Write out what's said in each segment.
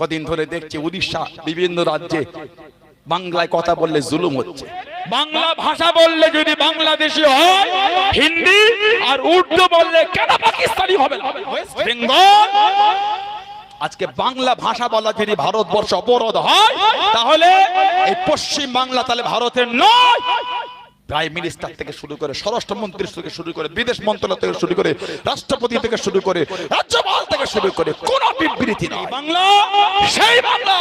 কদিন ধরে দেখছি উড়িষ্যা বিভিন্ন রাজ্যে বাংলায় কথা বললে জুলুম হচ্ছে। বাংলা ভাষা বললে যদি বাংলাদেশি হয় হিন্দি আর উর্দু বললে কেন পাকিস্তানি হবে না? বেঙ্গল আজকে বাংলা ভাষা বলা যদি ভারতবর্ষ অবরোধ হয় তাহলে এই পশ্চিম বাংলা তাহলে ভারতের নয় প্রাইম মিনিস্টার থেকে শুরু করে স্বরাষ্ট্রমন্ত্রী থেকে শুরু করে বিদেশ মন্ত্রণালয় থেকে শুরু করে রাষ্ট্রপতি থেকে শুরু করে রাজ্যপাল থেকে শুরু করে কোন বিবৃতি নয় বাংলা? সেই বাংলা!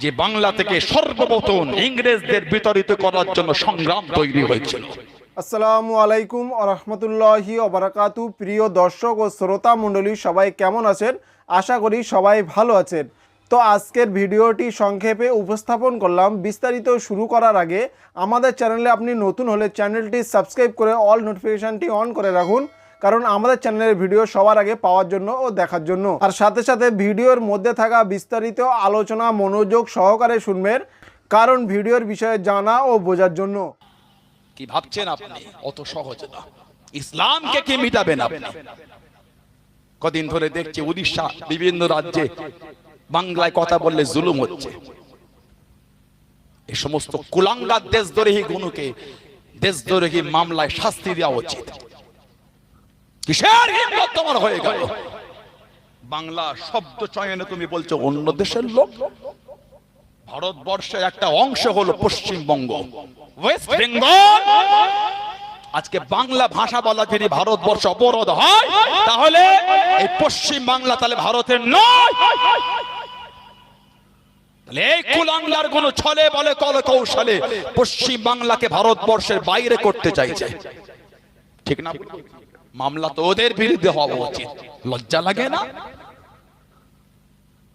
যে বাংলা থেকে সর্বপ্রথম ইংরেজদের বিতাড়িত করার জন্য সংগ্রাম তৈরি হয়েছিল। আসসালামু আলাইকুম আরহামতুল্লাহি অবরাকাতু প্রিয় দর্শক ও শ্রোতা মণ্ডলী সবাই কেমন আছেন? আশা করি সবাই ভালো আছেন। তো আজকের ভিডিওটি সংক্ষেপে উপস্থাপন করলাম। বিস্তারিত শুরু করার আগে আমাদের চ্যানেলে আপনি নতুন হলে চ্যানেলটি সাবস্ক্রাইব করে অল নোটিফিকেশানটি অন করে রাখুন, কারণ আমাদের চ্যানেলের ভিডিও সবার আগে পাওয়ার জন্য ও দেখার জন্য। আর সাথে সাথে ভিডিওর মধ্যে থাকা বিস্তারিত আলোচনা, মনোযোগ সহকারে শুনবেন, কারণ ভিডিওর বিষয়ে জানা ও বোঝার জন্য। কি ভাবছেন আপনি? অত সহজ না। ইসলামকে কি মিটাবেন আপনি? কদিন ধরে দেখছি উড়িষ্যা, বিভিন্ন রাজ্যে বাংলায় কথা বললে জুলুম হচ্ছে। এই সমস্ত কুলাঙ্গার দেশদ্রোহী গুণকে দেশদ্রোহী মামলায় শাস্তি দেওয়া উচিত। কিসের হয়ে গেল? বাংলা শব্দ চয়নে তুমি বলছো অন্য দেশের লোক? ভারতবর্ষের একটা অংশ হলো পশ্চিমবঙ্গ। ওয়েস্ট বেঙ্গল আজকে বাংলা ভাষা বলা যদি ভারতবর্ষ অবরোধ হয়, তাহলে এই পশ্চিম বাংলা তাহলে ভারতের নয়। ওদের বিরুদ্ধে হওয়া উচিত। লজ্জা লাগে না?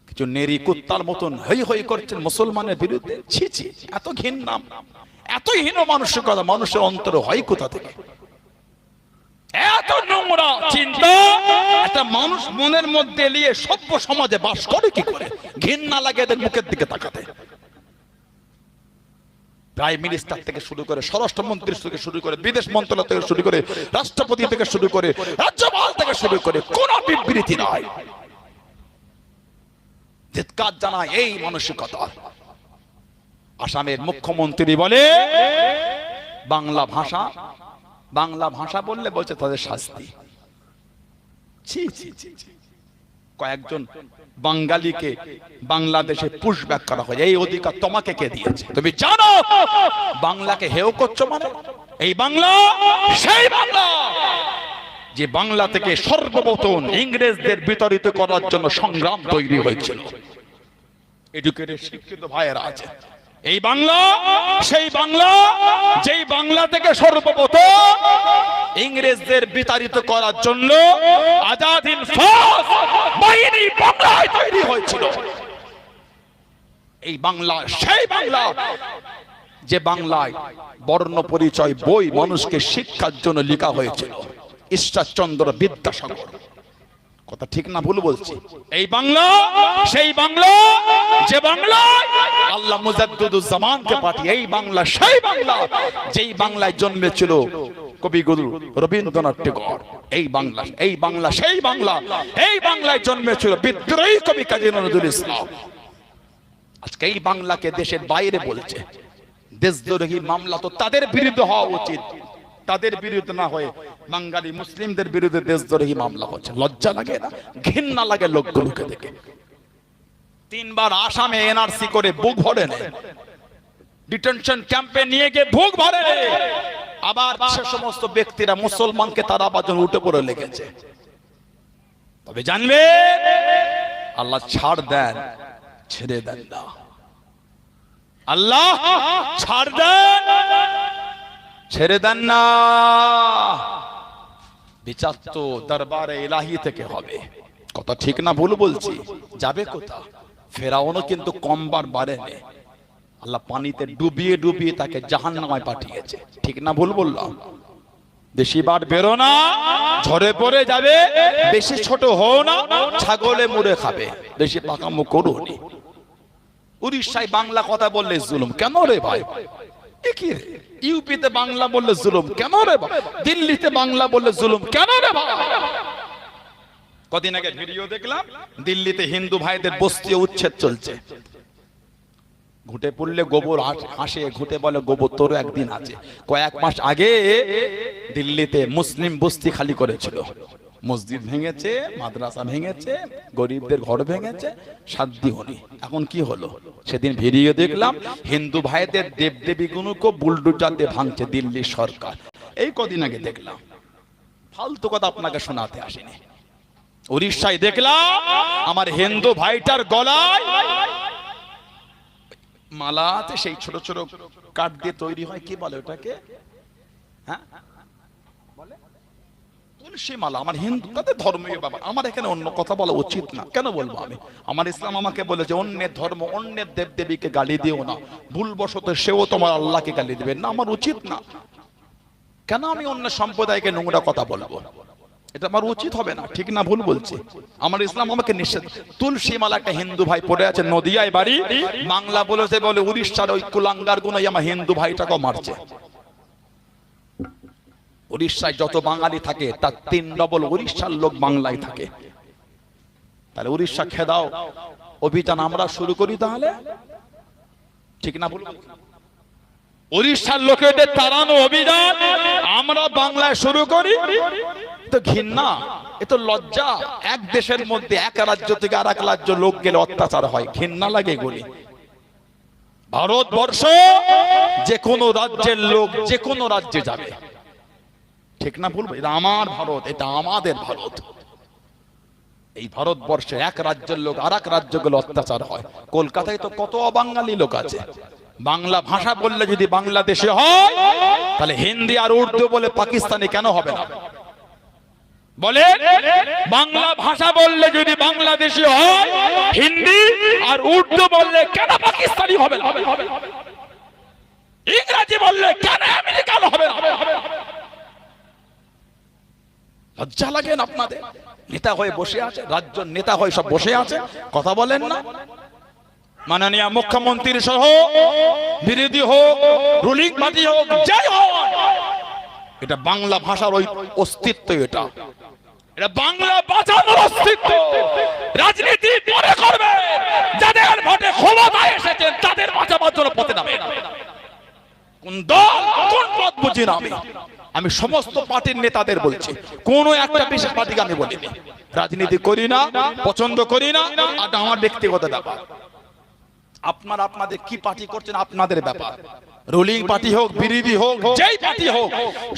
কিছু নেরি কুত্তার মতন হই হই করছেন মুসলমানের বিরুদ্ধে? ছি ছি, এত ঘৃণা এত হীন মানসিকতা, মানুষের অন্তরে হয় কোথা থেকে? এত নোংরা চিন্তা। একটা মানুষ মনের মধ্যে নিয়ে সভ্য সমাজে বাস করে কি করে? ঘৃণা লাগে এদের মুখের দিকে তাকাতে। প্রাইম মিনিস্টার থেকে শুরু করে স্বরাষ্ট্রমন্ত্রী থেকে শুরু করে বিদেশ মন্ত্রণালয় থেকে শুরু করে রাষ্ট্রপতি থেকে শুরু করে রাজ্যপাল থেকে শুরু করে কোন বিবৃতি নয় জানায় এই মানসিকতা। আসামের মুখ্যমন্ত্রী বলে, বাংলা ভাষা বাংলা ভাষা বললে বলছে তাদের শাস্তি। কয়েকজন বাঙালিকে বাংলাদেশে পুশব্যাক করা হয় এই অধিকার তোমাকে কে দিয়েছে? তুমি জানো? বাংলাকে হেও করছ মানে? এই বাংলা, সেই বাংলা! যে বাংলা থেকে সর্বপ্রথম ইংরেজদের বিতাড়িত করার জন্য সংগ্রাম তৈরি হয়েছিল। এডুকেটেড শিক্ষিত ভাইয়েরা আছে। এই বাংলা, সেই বাংলা, যেই বাংলা থেকে সর্বপ্রথম ইংরেজদের বিতাড়িত করার জন্য আজাদিন বাহিনী বাংলায় তৈরি হয়েছিল। এই বাংলা, সেই বাংলা, যে বাংলায় বর্ণ পরিচয় বই মানুষকে শিক্ষার জন্য লেখা হয়েছিল। ঈশ্বরচন্দ্র বিদ্যাসাগর। কথা ঠিক না ভুল বলছি। এই বাংলা, সেই বাংলা, যে বাংলা, আল্লাহ মুজাদ্দুজ্জামানকে পাঠিয়ে এই বাংলা, সেই বাংলা, যেই বাংলায় জন্মেছিল কবিগুরু রবীন্দ্রনাথ টেগর। এই বাংলা এই বাংলা, সেই বাংলা, এই বাংলায় জন্মেছিল বিদ্রোহী কবি কাজী নজরুল ইসলাম। আজকে এই বাংলাকে দেশের বাইরে বলছে। দেশদ্রোহী মামলা তো তাদের বিরুদ্ধে হওয়া উচিত। তাদের বিরুদ্ধে না হয়ে বাঙালি মুসলিমদের বিরুদ্ধে দেশদ্রোহী মামলা হচ্ছে। লজ্জা লাগে না? ঘৃণা লাগে লোকগুলোকে দেখে। তিনবার আসামে এনআরসি করে বুক ভরে ডিটেনশন ক্যাম্পে নিয়ে গিয়ে ভরে আবার সে সমস্ত ব্যক্তিরা মুসলমানকে তারা বাজন উঠে পড়ে লেগেছে। তবে জানবে, আল্লাহ ছাড় দেন, ছেড়ে দেন না। আল্লাহ ছাড় দেন ছেড়ে দেন না। বিচার তো দরবারে ইলাহি থেকে হবে। কথা ঠিক না, ভুল বলছি। যাবে কোথা? ফেরাউনও কিন্তু কমবার বাড়েনি। আল্লাহ পানিতে ডুবিয়ে ডুবিয়ে তাকে জাহান নামায় পাঠিয়েছে। ঠিক না, ভুল বললাম? বেশি বার বেরো না, ঝরে পড়ে যাবে, বেশি ছোট হও না, ছাগলে মুড়ে খাবে। বেশি পাকামো করো নি। উড়িষ্যায় বাংলা কথা বললে জুলুম। কেন রে ভাই? ইউপিতে বাংলা বললে জুলুম কেন রে দিল্লিতে বাংলা বললে জুলুম কেন রে কদিন আগে ভিডিও দেখলাম, দিল্লিতে হিন্দু ভাইদের বস্তি উচ্ছেদ চলছে। ঘুটে পড়লে গোবর হাসে ঘুটে বলে গোবর তোর একদিন আছে। কয়েক মাস আগে দিল্লিতে মুসলিম বস্তি খালি করেছিল। মসজিদ ভেঙেছে, মাদ্রাসা ভেঙেছে, গরিবদের ঘর ভেঙেছে, শান্তি হনি এখন কি হলো? সেদিন ভিডিও দেখলাম, হিন্দু ভাইদের দেবদেবীগুলোকে বুলডুজার দিয়ে ভাঙছে দিল্লির সরকার। এই কদিন আগে দেখলাম। ফালতু কথা আপনাকে শোনাতে আসেনি। উড়িষ্যায় দেখলাম, আমার হিন্দু ভাইটার গলায় মালা আছে, সেই ছোট ছোট কাঠ দিয়ে তৈরি হয়, কি বলে ওটাকে? হ্যাঁ? আমার হিন্দু তাদের ধর্মীয় ব্যাপার। আমার এখানে অন্য কথা বলা উচিত না। কেন বলব আমি? আমার ইসলাম আমাকে বলেছে অন্যের ধর্ম অন্যের দেব গালি দিও না। ভুলবশত সেও তোমার আল্লাহকে গালি দিবে না। আমার উচিত না। কেন আমি অন্য সম্প্রদায়কে নোংরা কথা বলব? এটা আমার উচিত হবে না। ঠিক না ভুল বলছি। আমার ইসলাম আমাকে নিষেধ। তুলসী মালা একটা হিন্দু ভাই পড়ে আছে নদিয়ায় বাড়ি। বাংলা বলেছে বলে উড়িষ্যার ওই কুলাঙ্গার গুণই আমার হিন্দু ভাইটাকে মারছে। উড়িষ্যায় যত বাঙালি থাকে, তার তিন ডবল উড়িষ্যার লোক বাংলায় থাকে। তাহলে উড়িষ্যা খেদাও। অভিযান আমরা শুরু করি তাহলে? ঠিক না ভুল? উড়িষ্যার লোকেদের তাড়ানো অভিযান আমরা বাংলায় শুরু করি? তো ঘৃণা, এ তো লজ্জা। এক দেশের মধ্যে, এক রাজ্য থেকে আর এক রাজ্য লোক গেলে অত্যাচার হয়। ঘৃণা লাগে এগুলি। ভারতবর্ষ যে কোনো রাজ্যের লোক যে কোনো রাজ্যে যাবে। ঠিক না বলব এটা আমার ভারত, এটা আমাদের ভারত। এই ভারতবর্ষে এক রাজ্যের লোক আর এক রাজ্য গেলে অত্যাচার হয়। কলকাতায় তো কত অবাঙালি লোক আছে। বাংলা ভাষা বললে যদি বাংলাদেশে হয়, তাহলে হিন্দি আর উর্দু বলে পাকিস্তানি কেন হবে না? বলে, বাংলা ভাষা বললে যদি বাংলাদেশি হয়, হিন্দি আর উর্দু বললে কেন পাকিস্তানি হবে না? ইংরাজি বললে কেন আমেরিকান হবে না? লজ্জা লাগে না আপনাদের? নেতা হয়ে বসে আছে, রাজ্য নেতা হয়ে সব বসে আছে, কথা বলেন না। মাননীয় মুখ্যমন্ত্রী সহ, বিরোধী হোক, রুলিং পার্টি হোক, যাই হোক, এটা বাংলা ভাষার ওই অস্তিত্ব এটা। এটা বাংলা বাঁচানোর অস্তিত্ব। রাজনীতি পরে করবে, যাদের ভোটে ক্ষমতায় এসেছেন তাদের বাঁচাবার জন্য পথে নামে। কোন দল, কোন পথ বুঝি না আমি। আমি সমস্ত পার্টির নেতাদের বলছি, কোন একটা বিশেষ পার্টিকে আমি বলিনি। রাজনীতি করি না, পছন্দ করি না আমার ব্যক্তিগত ব্যাপার। আপনার আপনাদের কি পার্টি করছেন আপনাদের ব্যাপার। রুলিং পার্টি হোক, বিরোধী হোক, যেই পার্টি হোক,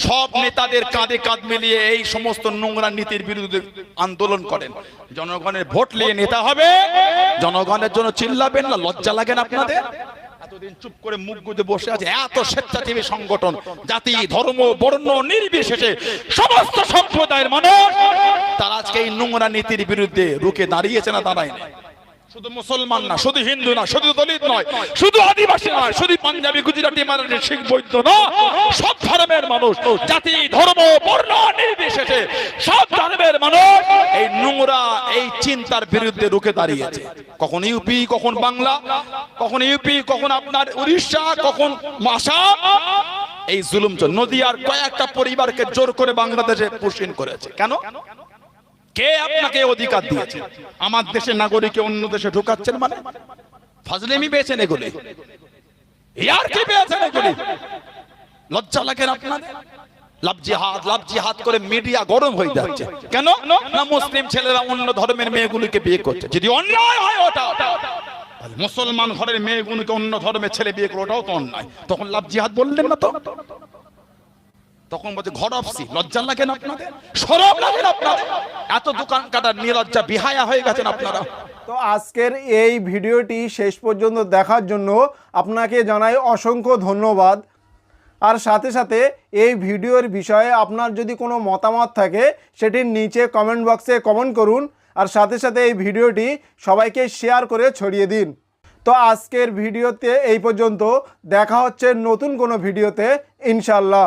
সব নেতাদের কাঁধে কাঁধ মিলিয়ে এই সমস্ত নোংরা নীতির বিরুদ্ধে আন্দোলন করেন। জনগণের ভোট নিয়ে নেতা হবে, জনগণের জন্য চিল্লাবেন না, লজ্জা লাগেন আপনাদের? এতদিন চুপ করে মুখ গুজে বসে আছে, এত স্বেচ্ছাসেবী সংগঠন, জাতি, ধর্ম, বর্ণ, নির্বিশেষে সমস্ত সম্প্রদায়ের মানুষ, তারা আজকে এই নোংরা নীতির বিরুদ্ধে রুখে দাঁড়িয়েছে না দাঁড়ায়নি শুধু মুসলমান না, শুধু হিন্দু না, শুধু দলিত নয়, শুধু আদিবাসী নয়, শুধু পাঞ্জাবি, গুজরাটি, মারাঠি, শিখ বৈদ্য না সব ধর্মের মানুষ, জাতি, ধর্ম, বর্ণ, নির্বিশেষে সব ধর্মের মানুষ এই নোংরা, এই চিন্তার বিরুদ্ধে রুখে দাঁড়িয়েছে। কখন ইউপি কখন বাংলা, কখন ইউপি কখন আপনার উড়িষ্যা, কখন আসাম এই জুলুম নদীয়ার কয়েকটা পরিবারকে জোর করে বাংলাদেশে পুষিন করেছে। কেন? কে আপনাকে অধিকার দিয়েছে? আমার দেশের নাগরিককে অন্য দেশে ঢুকাচ্ছেন মানে? ফাজলেমি পেয়েছেন এগুলি। ইয়ার কি পেয়েছেন এগুলি? লজ্জা লাগে না আপনাদের? করে মিডিয়া কেন? না মুসলিম ছেলেরা অন্য ধর্মের বিয়ে করছে। যদি অন্যায় হয় মুসলমান ঘরের মেয়েগুলিকে অন্য ধর্মের ছেলে বিয়ে করে, ওটাও তো অন্যায়। তখন লাভ জিহাদ বললেন না তো? তখন বলছে, ঘর অফসি, লজ্জা না আপনাদের? না এত দোকান কাটার নির্লজ্জা বিহায়া হয়ে গেছেন আপনারা। তো আজকের এই ভিডিওটি শেষ পর্যন্ত দেখার জন্য আপনাকে জানাই অসংখ্য ধন্যবাদ। আর সাথে সাথে এই ভিডিওর বিষয়ে আপনার যদি কোনো মতামত থাকে, সেটির নিচে কমেন্ট বক্সে কমেন্ট করুন, আর সাথে সাথে এই ভিডিওটি সবাইকে শেয়ার করে ছড়িয়ে দিন। তো আজকের ভিডিওতে এই পর্যন্ত, দেখা হচ্ছে নতুন কোনো ভিডিওতে ইনশাল্লাহ